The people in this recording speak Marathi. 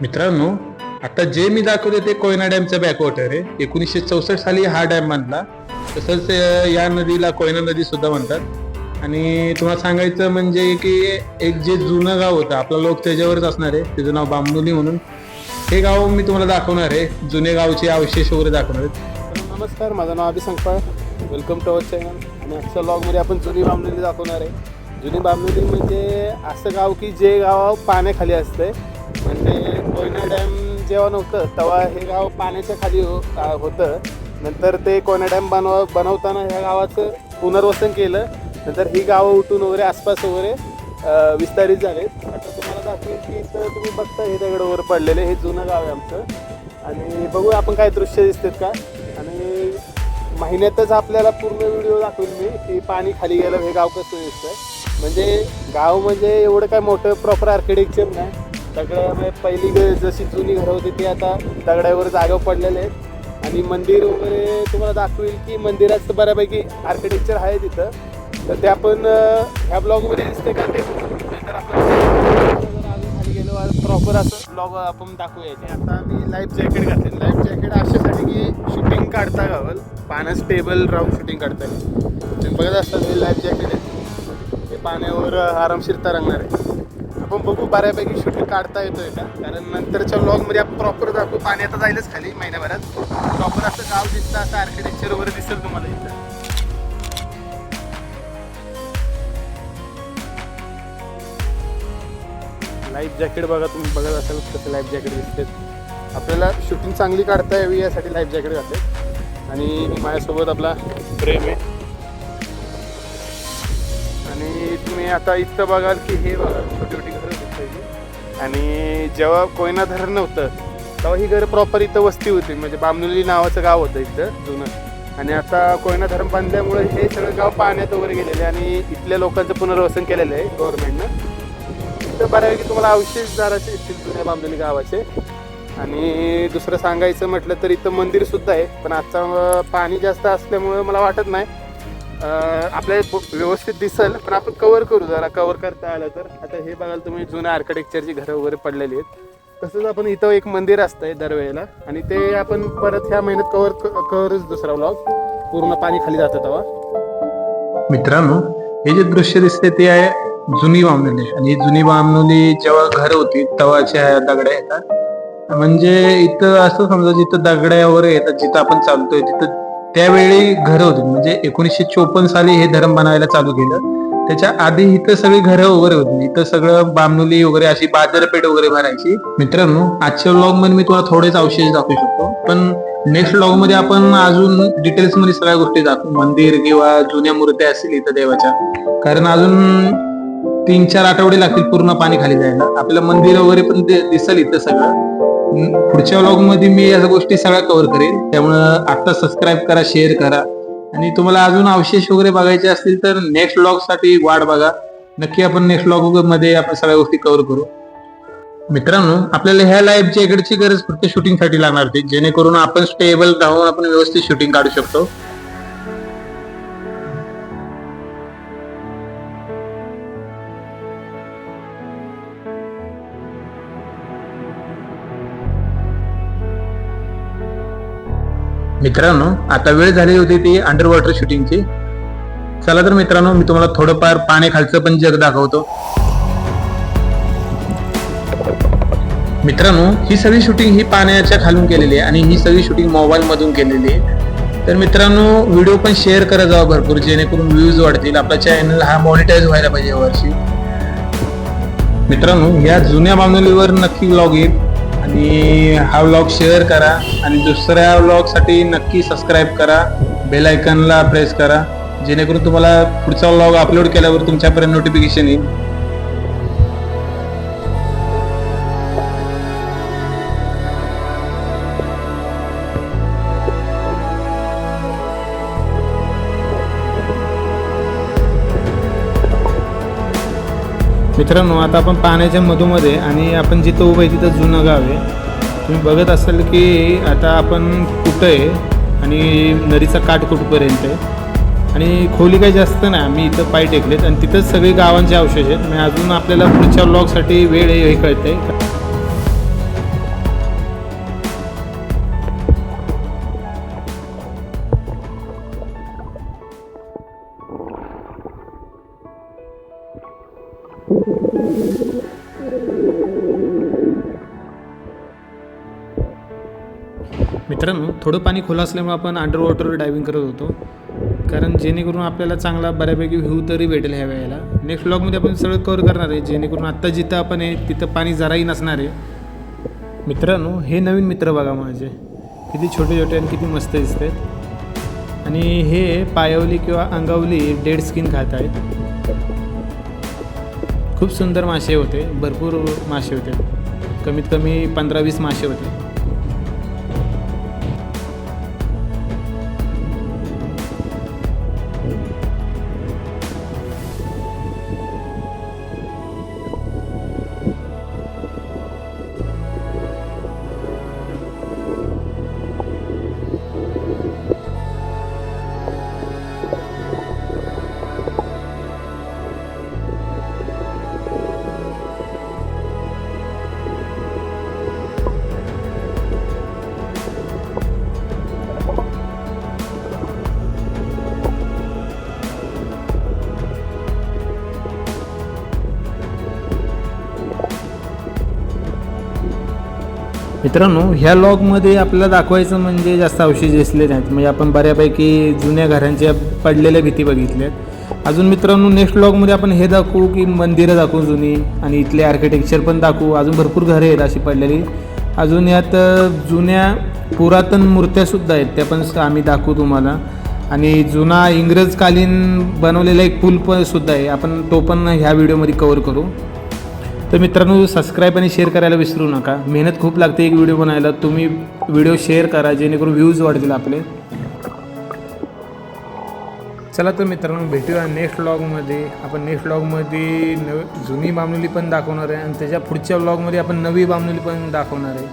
मित्रांनो आता जे मी दाखवते ते कोयना डॅमचा बॅकवॉटर आहे. एकोणीसशे चौसष्ट साली हा डॅम बांधला तसंच या नदीला कोयना नदी सुद्धा म्हणतात. आणि तुम्हाला सांगायचं म्हणजे की एक जे जुनं गाव होतं आपला लोक त्याच्यावरच असणार आहे. त्याचं नाव बांबुली म्हणून. हे गाव मी तुम्हाला दाखवणार आहे. जुने गावचे अवशेष वगैरे दाखवणार आहेत. नमस्कार. माझं नाव Abhi Sankpal welcome to our channel आणि आजच्या ब्लॉगमध्ये आपण जुनी बामणुली दाखवणार आहे. जुनी बामणुली म्हणजे असं गाव की जे गाव पाण्याखाली असतं म्हणजे कोयना डॅम जेव्हा नव्हतं तेव्हा हे गाव पाण्याच्या खाली हो आ, होतं. नंतर ते कोयना डॅम बनव बनवताना ह्या गावाचं पुनर्वसन केलं. नंतर ही गावं उठून वगैरे आसपास वगैरे अ, विस्तारित झालेत. आता तुम्हाला दाखवेल की इथं तुम्ही बघता हे दगडवर पडलेले हे जुनं गाव आहे आमचं. आणि बघूया आपण काय दृश्य दिसतात का. आणि महिन्यातच आपल्याला पूर्ण व्हिडिओ दाखवेल मी की पाणी खाली गेलं हे गाव कसं दिसतं म्हणजे गाव म्हणजे एवढं काय मोठं प्रॉपर आर्किटेक्चर नाही. दगडामुळे म्हणजे पहिली ग- जशी जुनी घरं होती ती आता दगडावर जागा पडलेले आहेत. आणि मंदिर वगैरे तुम्हाला दाखवेल की मंदिरात बऱ्यापैकी आर्किटेक्चर आहे तिथं. तर ते आपण अं, ह्या ब्लॉगमध्ये दिसते का ते? तर आपण खाली गेलो प्रॉपर असं ब्लॉग आपण दाखवूया इथे. आता मी लाईफ जॅकेट घातले. लाईफ जॅकेट अशासाठी की शूटिंग काढता गावल पाण्यात स्टेबल राहून शूटिंग काढता येईल. तुम्ही बघत असतात हे लाईफ जॅकेट आहे. हे पाण्यावर आरामशीर तरंगणार आहे. आपण बघू बऱ्यापैकी शूटिंग काढता येतोय का? कारण नंतरच्या ब्लॉगमध्ये आपण प्रॉपर दाखवू पाणी आता जाईलच खाली महिन्याभरात प्रॉपर असं गाव दिसतं असं आर्किटेक्चर वगैरे दिसेल तुम्हाला इथं. लाईफ जॅकेट बघा तुम्ही बघत असाल कसं लाईफ जॅकेट दिसते. आपल्याला शूटिंग चांगली काढता यावी यासाठी लाईफ जॅकेट घातले. आणि माझ्यासोबत आपला प्रेम आहे. आणि तुम्ही आता इथं बघाल की हे बघा छोटी छोटी आणि जेव्हा कोयना धरण नव्हतं तेव्हा ही घरं प्रॉपर इथं वस्ती होती. म्हणजे बामनुली नावाचं गाव होतं इथं जुनं. आणि आता कोयना धरण बांधल्यामुळे हे सगळं गाव पाण्यात वगैरे गेलेले आणि इथल्या लोकांचं पुनर्वसन केलेलं आहे गव्हर्नमेंटनं इथं बऱ्यापैकी तुम्हाला अवशेष दाराचे येतील जुन्या बामनुली गावाचे. आणि दुसरं सांगायचं म्हटलं तर इथं मंदिरसुद्धा आहे. पण आजचा पाणी जास्त असल्यामुळं मला वाटत नाही. आपल्याला व्यवस्थित दिसेल पण आपण कव्हर करू जरा. कवर करता आलं तर. आता हे बघाल तुम्ही जुन्या आर्किटेक्चरची घरं वगैरे पडलेली आहेत. तसंच आपण इथं एक मंदिर असतंय दरवेळेला. आणि ते आपण परत ह्या महिन्यात कव्हर कव्हरच दुसरा ब्लॉग पूर्ण पाणी खाली जातं तेव्हा. मित्रांनो हे जे दृश्य दिसते ते आहे जुनी वामनोली. आणि जुनी वामनोली जेव्हा घर होती तेव्हाच्या दगड्या येतात. म्हणजे इथं असं समजा जिथं दगड्या वगैरे येतात जिथं आपण चालतोय तिथं त्यावेळी घर होती. म्हणजे एकोणीसशे चोपन्न साली हे धरण बनवायला चालू केलं. त्याच्या आधी इथं सगळी घरं वगैरे होती. इथं सगळं बामनुली वगैरे अशी बाजारपेठ वगैरे भरायची. मित्रांनो आजच्या ब्लॉगमध्ये मी तुम्हाला थोडेच अवशेष दाखवू शकतो. पण नेक्स्ट ब्लॉगमध्ये आपण अजून डिटेल्समध्ये सगळ्या गोष्टी दाखवू मंदिर किंवा जुन्या मूर्त्या असतील इथं देवाच्या. कारण अजून तीन चार आठवडे लागतील पूर्ण पाणी खाली जायला. आपल्याला मंदिर वगैरे पण दिसेल इथं सगळं. पुढच्या व्लॉगमध्ये मी या गोष्टी सगळ्या कव्हर करेन. त्यामुळं आता सबस्क्राईब करा शेअर करा. आणि तुम्हाला अजून अवशेष वगैरे बघायचे असतील तर नेक्स्ट व्लॉगसाठी वाट बघा. नक्की आपण नेक्स्ट व्लॉगमध्ये आपण सगळ्या गोष्टी कव्हर करू. मित्रांनो आपल्याला ह्या लाईफ जॅकेटची गरज फक्त शूटिंगसाठी लागणार होती. जेणेकरून आपण स्टेबल राहून आपण व्यवस्थित शूटिंग काढू शकतो. मित्रांनो आता वेळ झाली होती ती अंडर वॉटर शूटिंगची चला तर मित्रांनो मी तुम्हाला थोडंफार पाण्याखालचं पण जग दाखवतो. मित्रांनो ही सगळी शूटिंग ही पाण्याच्या खालून केलेली आहे आणि ही सगळी शूटिंग मोबाईलमधून केलेली आहे. तर मित्रांनो व्हिडिओ पण शेअर करत जावा भरपूर जेणेकरून व्ह्यूज वाढतील. आपला चॅनल हा मॉनिटाईज व्हायला पाहिजे यावर्षी. मित्रांनो या जुन्या बांधवलीवर नक्की व्लॉग येईल. आणि हा व्लॉग शेअर करा आणि दुसऱ्या व्लॉगसाठी नक्की सबस्क्राईब करा. बेल आयकनला प्रेस करा. जेणेकरून तुम्हाला पुढचा व्लॉग अपलोड केल्यावर तुमच्यापर्यंत नोटिफिकेशन येईल. मित्रांनो आता आपण पाण्याच्या मधोमध्ये आणि आपण जिथं उभं आहे तिथं जुनं गाव आहे. तुम्ही बघत असाल की आता आपण कुठं आहे आणि नदीचा काठ कुठपर्यंत आहे. आणि खोली काही जास्त नाही आम्ही इथं पाय टेकलेत. आणि तिथंच सगळी गावांचे अवशेष आहेत. म्हणजे अजून आपल्याला पुढच्या ब्लॉगसाठी वेळ हे हे आहे मित्रांनो थोडं पाणी खोल असल्यामुळे आपण अंडर वॉटर डायविंग करत होतो. कारण जेणेकरून आपल्याला चांगला बऱ्यापैकी व्ह्यू तरी भेटेल ह्या वेळेला. नेक्स्ट ब्लॉगमध्ये आपण सगळं कवर करणार आहे. जेणेकरून आत्ता जिथं आपण आहे तिथं पाणी जराही नसणार आहे. मित्रांनो हे नवीन मित्र बघा माझे. किती छोटे छोटे आणि किती मस्त दिसतात आणि हे पायवली किंवा अंगावली डेड स्किन खात आहेत. खूप सुंदर मासे होते भरपूर मासे होते. कमीत कमी पंधरा वीस मासे होते. मित्रांनो ह्या लॉगमध्ये आपल्याला दाखवायचं म्हणजे जास्त अवशेष दिसले नाहीत. म्हणजे आपण बऱ्यापैकी जुन्या घरांच्या पडलेल्या भीती बघितल्यात. अजून मित्रांनो नेक्स्ट लॉगमध्ये आपण हे दाखवू की मंदिरं दाखवू जुनी आणि इथले आर्किटेक्चर पण दाखवू. अजून भरपूर घरे आहेत अशी पडलेली. अजून यात जुन्या पुरातन मूर्त्यासुद्धा आहेत त्या पण आम्ही दाखवू तुम्हाला. आणि जुना इंग्रजकालीन बनवलेला एक पूल पण सुद्धा आहे. आपण तो पण ह्या व्हिडिओमध्ये कवर करू. तर मित्रांनो सबस्क्राईब आणि शेअर करायला विसरू नका. मेहनत खूप लागते एक व्हिडिओ बनायला. तुम्ही व्हिडिओ शेअर करा जेणेकरून व्ह्यूज वाढतील आपले. चला तर मित्रांनो भेटूया नेक्स्ट व्लॉगमध्ये आपण नेक्स्ट व्लॉगमध्ये नव जुनी बामनुली पण दाखवणार आहे. आणि त्याच्या पुढच्या व्लॉगमध्ये आपण नवी बामनुली पण दाखवणार आहे.